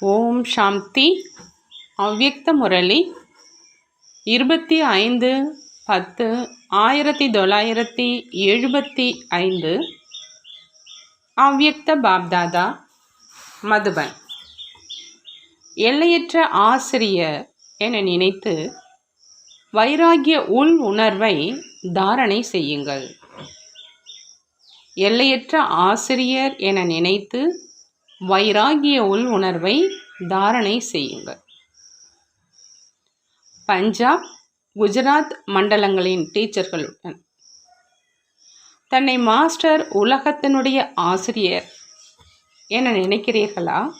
ஓம் சாந்தி. அவ்யக்த முரளி. இருபத்தி ஐந்து பத்து ஆயிரத்தி தொள்ளாயிரத்தி எழுபத்தி ஐந்து. அவ்யக்த பாப்தாதா. மதுபன். எல்லையற்ற ஆசிரியர் என நினைத்து வைராகிய உள் உணர்வை தாரணை செய்யுங்கள். எல்லையற்ற ஆசிரியர் என நினைத்து வைராகிய உள் உணர்வை தாரணை செய்யுங்கள். பஞ்சாப் குஜராத் மண்டலங்களின் டீச்சர்களுடன். தன்னை மாஸ்டர் உலகத்தினுடைய ஆசிரியர் என நினைக்கிறீர்களா?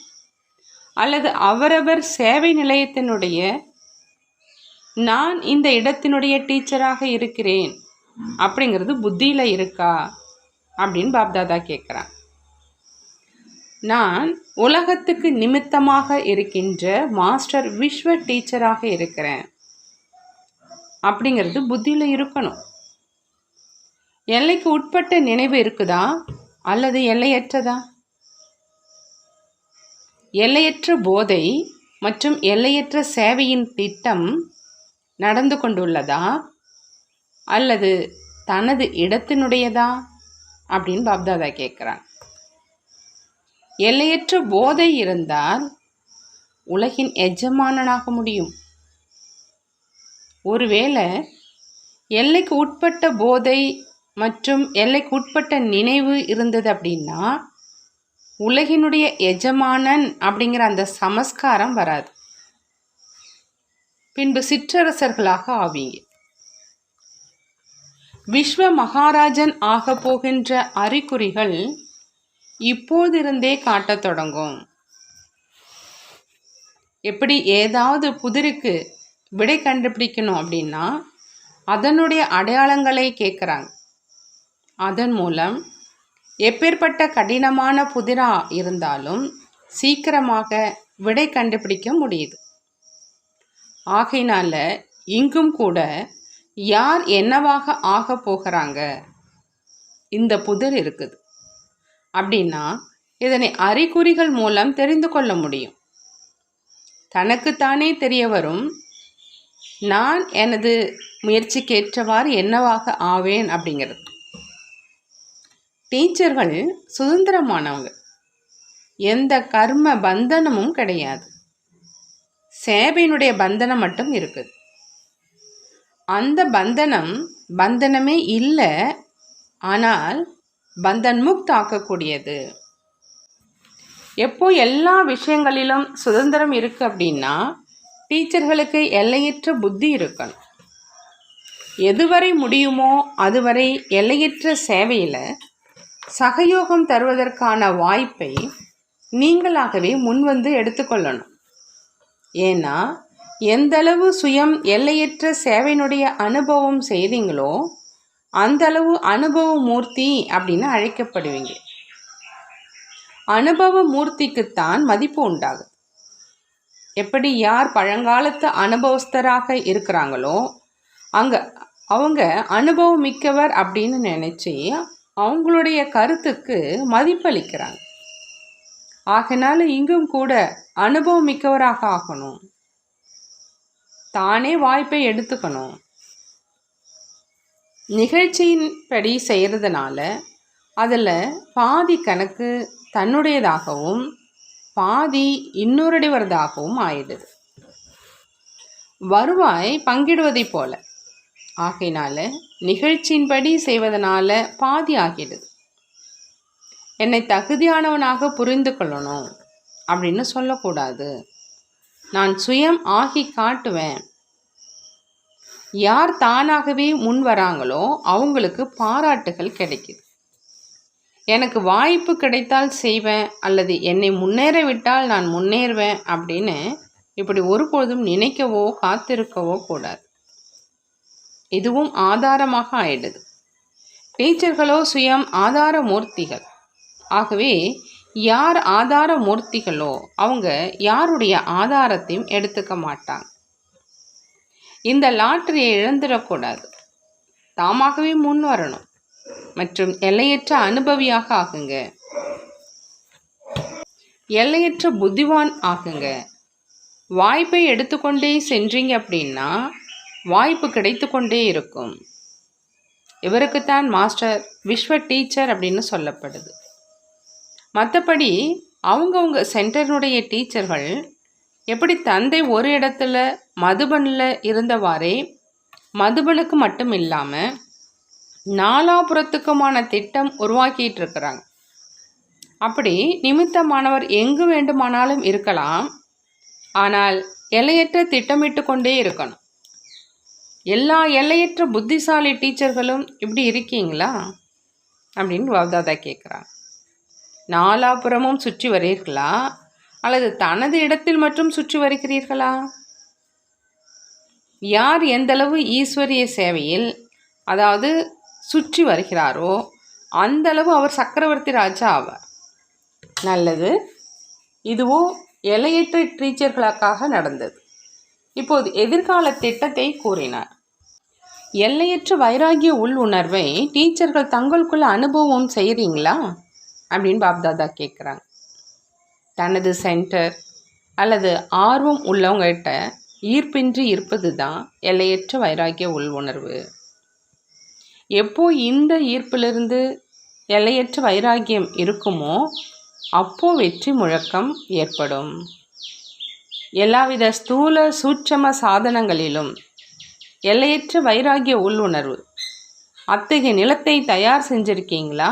அல்லது அவரவர் சேவை நிலையத்தினுடைய நான் இந்த இடத்தினுடைய டீச்சராக இருக்கிறேன் அப்படிங்கிறது புத்தியில் இருக்கா? அப்படின்னு பாப்தாதா கேட்குறான் நான் உலகத்துக்கு நிமித்தமாக இருக்கின்ற மாஸ்டர் விஸ்வ டீச்சராக இருக்கிறேன். அப்படிங்கிறது புத்தியில் இருக்கணும். எல்லைக்கு உட்பட்ட நினைவு இருக்குதா? அல்லது எல்லையற்றதா? எல்லையற்ற போதை மற்றும் எல்லையற்ற சேவையின் திட்டம் நடந்து கொண்டுள்ளதா? அல்லது தனது இடத்தினுடையதா? அப்படின்னு பாப்தாதா கேட்குறான் எல்லையற்ற போதை இருந்தால் உலகின் எஜமானனாக முடியும். ஒருவேளை எல்லைக்கு உட்பட்ட போதை மற்றும் எல்லைக்கு உட்பட்ட நினைவு இருந்தது அப்படின்னா உலகினுடைய எஜமானன் அப்படிங்கிற அந்த சமஸ்காரம் வராது. பின்பு சிற்றரசர்களாக ஆவீங்க. விஸ்வ மகாராஜன் ஆக போகின்ற அறிகுறிகள் இப்போதிருந்தே காட்டத் தொடங்கும். எப்படி ஏதாவது புதிருக்கு விடை கண்டுபிடிக்கணும் அப்படின்னா அதனுடைய அடையாளங்களை கேட்குறாங்க அதன் மூலம் எப்பேற்பட்ட கடினமான புதிரா இருந்தாலும் சீக்கிரமாக விடை கண்டுபிடிக்க முடியுது. ஆகையினால இங்கும் கூட யார் என்னவாக ஆக போகிறாங்க? இந்த புதிர் இருக்குது. அப்படின்னா இதனை அறிகுறிகள் மூலம் தெரிந்து கொள்ள முடியும். தனக்குத்தானே தெரிய வரும் நான் எனது முயற்சிக்கேற்றவாறு என்னவாக ஆவேன் அப்படிங்கிறது. டீச்சர்கள் சுதந்திரமானவங்க. எந்த கர்ம பந்தனமும் கிடையாது. சேவையினுடைய பந்தனம் மட்டும் இருக்குது. அந்த பந்தனம் பந்தனமே இல்லை. ஆனால் பந்தன் முக்த் ஆக்கக்கூடியது எப்போ எல்லா விஷயங்களிலும் சுதந்திரம் இருக்குது அப்படின்னா டீச்சர்களுக்கு எல்லையற்ற புத்தி இருக்கணும். எதுவரை முடியுமோ அதுவரை எல்லையற்ற சேவையில் சகயோகம் தருவதற்கான வாய்ப்பை நீங்களாகவே முன்வந்து எடுத்துக்கொள்ளணும். ஏன்னா எந்தளவு சுயம் எல்லையற்ற சேவையினுடைய அனுபவம் செய்தீங்களோ அந்தளவு அனுபவ மூர்த்தி அப்படின்னு அழைக்கப்படுவீங்க. அனுபவ மூர்த்திக்குத்தான் மதிப்பு உண்டாகுது. எப்படி யார் பழங்காலத்து அனுபவஸ்தராக இருக்கிறாங்களோ அங்கே அவங்க அனுபவம் மிக்கவர் அப்படின்னு நினச்சி அவங்களுடைய கருத்துக்கு மதிப்பளிக்கிறாங்க. ஆகினால இங்கும் கூட அனுபவம் மிக்கவராக ஆகணும். தானே வாய்ப்பை எடுத்துக்கணும். நிகழ்ச்சியின்படி செய்கிறதுனால அதில் பாதி கணக்கு தன்னுடையதாகவும் பாதி இன்னொருடையவரதாகவும் ஆயிடுது. வருவாய் பங்கிடுவதைப் போல. ஆகையினால நிகழ்ச்சியின்படி செய்வதனால பாதி ஆகிடுது. என்னை தகுதியானவனாக புரிந்து கொள்ளணும் அப்படின்னு சொல்லக்கூடாது. நான் சுயம் ஆகி காட்டுவேன். யார் தானாகவே முன் வராங்களோ அவங்களுக்கு பாராட்டுகள் கிடைக்குது. எனக்கு வாய்ப்பு கிடைத்தால் செய்வேன் அல்லது என்னை முன்னேற விட்டால் நான் முன்னேறுவேன் அப்படின்னு இப்படி ஒருபோதும் நினைக்கவோ காத்திருக்கவோ கூடாது. இதுவும் ஆதாரமாக ஆயிடுது. டீச்சர்களோ சுயம் ஆதார மூர்த்திகள். ஆகவே யார் ஆதார மூர்த்திகளோ அவங்க யாருடைய ஆதாரத்தையும் எடுத்துக்க மாட்டாங்க. இந்த லாட்டரியை இழந்துடக்கூடாது. தாமாகவே முன் வரணும். மற்றும் எல்லையற்ற அனுபவியாக ஆகுங்க. எல்லையற்ற புத்திவான் ஆகுங்க. வாய்ப்பை எடுத்துக்கொண்டே சென்றீங்க அப்படின்னா வாய்ப்பு கிடைத்து கொண்டே இருக்கும். இவருக்குத்தான் மாஸ்டர் விஸ்வ டீச்சர் அப்படின்னு சொல்லப்படுது. மற்றபடி அவங்கவுங்க சென்டருடைய டீச்சர்கள் எப்படி தந்தை ஒரு இடத்துல மதுபனில் இருந்தவாறே மதுபனுக்கு மட்டும் இல்லாமல் நாலாபுரத்துக்குமான திட்டம் உருவாக்கிட்டு இருக்கிறாங்க அப்படி நிமித்தமானவர் எங்கு வேண்டுமானாலும் இருக்கலாம். ஆனால் எல்லையற்ற திட்டமிட்டு கொண்டே இருக்கணும். எல்லா எல்லையற்ற புத்திசாலி டீச்சர்களும் இப்படி இருக்கீங்களா? அப்படின்னு வவ்தாதா கேட்குறாங்க நாலாபுரமும் சுற்றி வரீர்களா அல்லது தனது இடத்தில் மட்டும் சுற்றி வருகிறீர்களா? யார் எந்தளவு ஈஸ்வரிய சேவையில் அதாவது சுற்றி வருகிறாரோ அந்தளவு அவர் சக்கரவர்த்தி ராஜா ஆவார். நல்லது. இதுவோ எல்லையற்ற டீச்சர்களுக்காக நடந்தது. இப்போது எதிர்கால திட்டத்தை கூறினார். எல்லையற்ற வைராகிய உள் உணர்வை டீச்சர்கள் தங்களுக்குள்ள அனுபவம் செய்கிறீங்களா அப்படின்னு பாப்தாதா கேட்குறாங்க. தனது சென்டர் அல்லது ஆர்வம் உள்ளவங்ககிட்ட ஈர்ப்பின்றி இருப்பது தான் எல்லையற்ற வைராகிய உள் உணர்வு. எப்போ இந்த ஈர்ப்பிலிருந்து எல்லையற்ற வைராகியம் இருக்குமோ அப்போ வெற்றி முழக்கம் ஏற்படும். எல்லாவித ஸ்தூல சூட்சம சாதனங்களிலும் எல்லையற்ற வைராகிய உள்ளுணர்வு அத்தகைய நிலத்தை தயார் செஞ்சுருக்கீங்களா?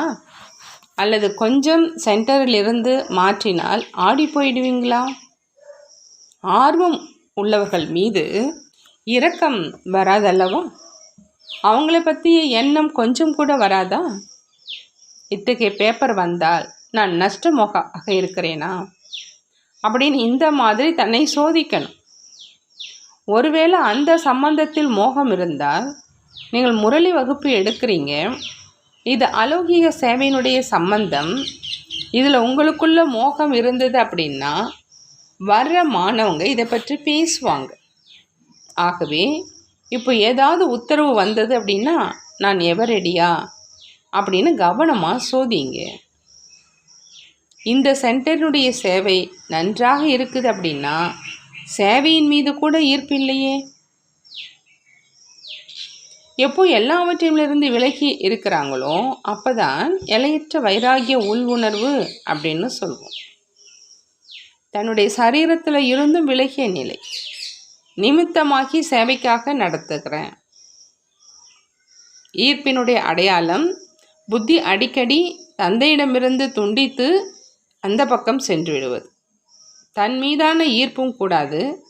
அல்லது கொஞ்சம் சென்டரிலிருந்து மாற்றினால் ஆடி போயிடுவீங்களா? ஆர்வம் உள்ளவர்கள் மீது இரக்கம் வராதல்லவா? அவங்கள பற்றிய எண்ணம் கொஞ்சம் கூட வராதா? இத்தகைய பேப்பர் வந்தால் நான் நஷ்டமோகாக இருக்கிறேனா? அப்படின்னு இந்த மாதிரி தன்னை சோதிக்கணும். ஒருவேளை அந்த சம்பந்தத்தில் மோகம் இருந்தால் நீங்கள் முரளி வகுப்பு எடுக்கிறீங்க இது அலௌகிக சேவையினுடைய சம்பந்தம். இதில் உங்களுக்குள்ள மோகம் இருந்தது அப்படின்னா வர்ற மாணவங்க இதை பற்றி பேசுவாங்க. ஆகவே இப்போ ஏதாவது உத்தரவு வந்தது அப்படின்னா நான் எவரெடியா அப்படின்னு கவனமாக சோதிங்க. இந்த சென்டரினுடைய சேவை நன்றாக இருக்குது அப்படின்னா சேவையின் மீது கூட ஈர்ப்பு இல்லையே. எப்போ எல்லாவற்றிலிருந்து விலகி இருக்கிறாங்களோ அப்போ தான் எல்லையற்ற வைராகிய உள் உணர்வு அப்படின்னு சொல்வோம். தன்னுடைய சரீரத்தில் இருந்தும் விலகிய நிலை. நிமித்தமாகி சேவைக்காக நடத்துகிறேன். ஈர்ப்பினுடைய அடையாளம் புத்தி அடிக்கடி தந்தையிடமிருந்து துண்டித்து அந்த பக்கம் சென்று விடுவது. தன் மீதான ஈர்ப்பும் கூடாது.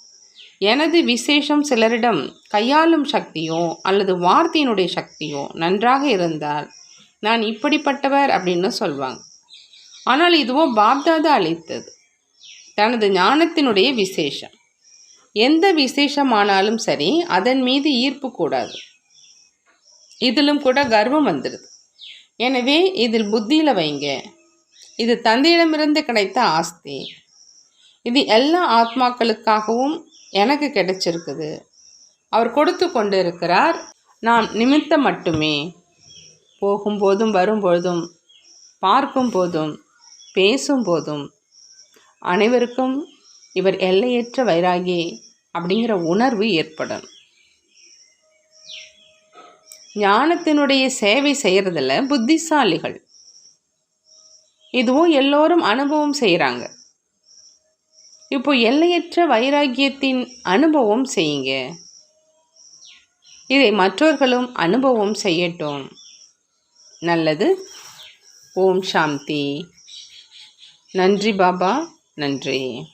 எனது விசேஷம் சிலரிடம் கையாளும் சக்தியோ அல்லது வார்த்தையினுடைய சக்தியோ நன்றாக இருந்தால் நான் இப்படிப்பட்டவர் அப்படின்னு சொல்வாங்க. ஆனால் இதுவோ பாப்தாதா அளித்தது. தனது ஞானத்தினுடைய விசேஷம். எந்த விசேஷமானாலும் சரி அதன் மீது ஈர்ப்பு கூடாது. இதிலும் கூட கர்வம் வந்துடுது எனவே இதில் புத்தியில் வைங்க. இது தந்தையிடமிருந்து கிடைத்த ஆஸ்தி. இது எல்லா ஆத்மாக்களுக்காகவும் எனக்கு கிடைச்சிருக்குது. அவர் கொடுத்து கொண்டு இருக்கிறார் நாம் நிமித்தம் மட்டுமே. போகும்போதும் வரும்பொழுதும் பார்க்கும் போதும் பேசும் போதும். அனைவருக்கும் இவர் எல்லையற்ற வைராகி அப்படிங்கிற உணர்வு ஏற்படும். ஞானத்தினுடைய சேவை செய்கிறதுல புத்திசாலிகள். இதுவும் எல்லோரும் அனுபவம் செய்கிறாங்க இப்போ எல்லையற்ற வைராக்கியத்தின் அனுபவம் செய்யுங்க. இதை மற்றவர்களும் அனுபவம் செய்யட்டும். நல்லது. ஓம் சாந்தி. நன்றி பாபா. நன்றி.